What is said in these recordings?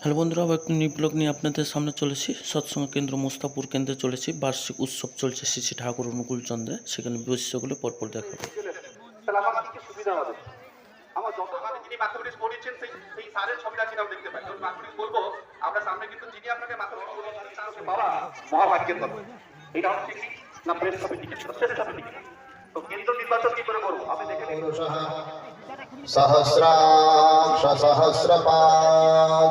Hello বন্ধুরা আবার একটি নিউ ব্লগ নিয়ে আপনাদের সামনে চলেছি সৎসঙ্গ কেন্দ্র মোস্তাপুর কেন্দ্রে চলেছি বার্ষিক উৎসব চলছে শ্রী শ্রী ঠাকুর অনুকূল চন্দ্রে সেখানে বৈশিষ্ট্যগুলো পরপর দেখাবো চলে এসেছে। তাহলে আমার কি কি সুবিধা হবে আমার যত আমাকে যিনি ম্যাথমেটিক্স পড়িয়েছেন সেই সেই স্যারের ছবিটা কিনা দেখতে পাই যখন ম্যাথমেটিক্স বলবো আমরা সামনে কিন্তু যিনি আপনাকে ম্যাথমেটিক্স বলবেন তার হচ্ছে বাবা মহাভাগ্যের কথা এটা হচ্ছে কি না প্রেস সার্টিফিকেট প্রেস সার্টিফিকেট তো কেন্দ্র নির্বাচন কি করে করবো আপনি দেখে নিন पुरुषः सहस्राक्ष सहस्रपाद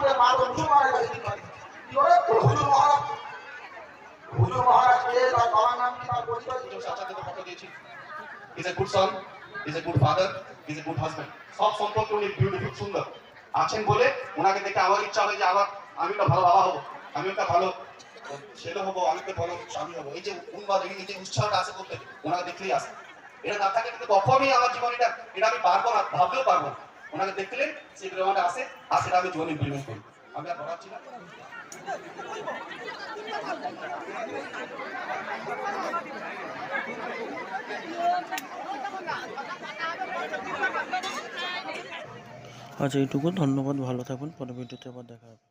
করে কি হুজুর মহারাজ। হুজুর মহারাজ, কে তার বাবার নাম, কি তার পরিচয়? কি? চাচাকে তো ফটো দিয়েছি। Is a good son is a good father is a good husband সব উনি বিউটিফুল সুন্দর। আছেন বলে ওনাকে দেখে আমার ইচ্ছা হয় যে আবার আমি একটা ভালো বাবা হব, আমি একটা ভালো ছেলে হব, আমি একটা ভালো স্বামী হব। এই যে উন্মাদ এই যে উৎসাহটা আছে করতে ওনাকে দেখলেই আসে। এটা না থাকলে কিন্তু কখনই আমার জীবন এটা এটা আমি পারব না, ভাবতেও পারব না। ওনাকে দেখলে সেগুলো আমার আসে আর আমি জীবনে ইমপ্লিমেন্ট করি আমি আর বলাচ্ছি না। আচ্ছা এইটুকু। ধন্যবাদ, ভালো থাকুন। পরে ভিডিওতে আবার দেখা হবে।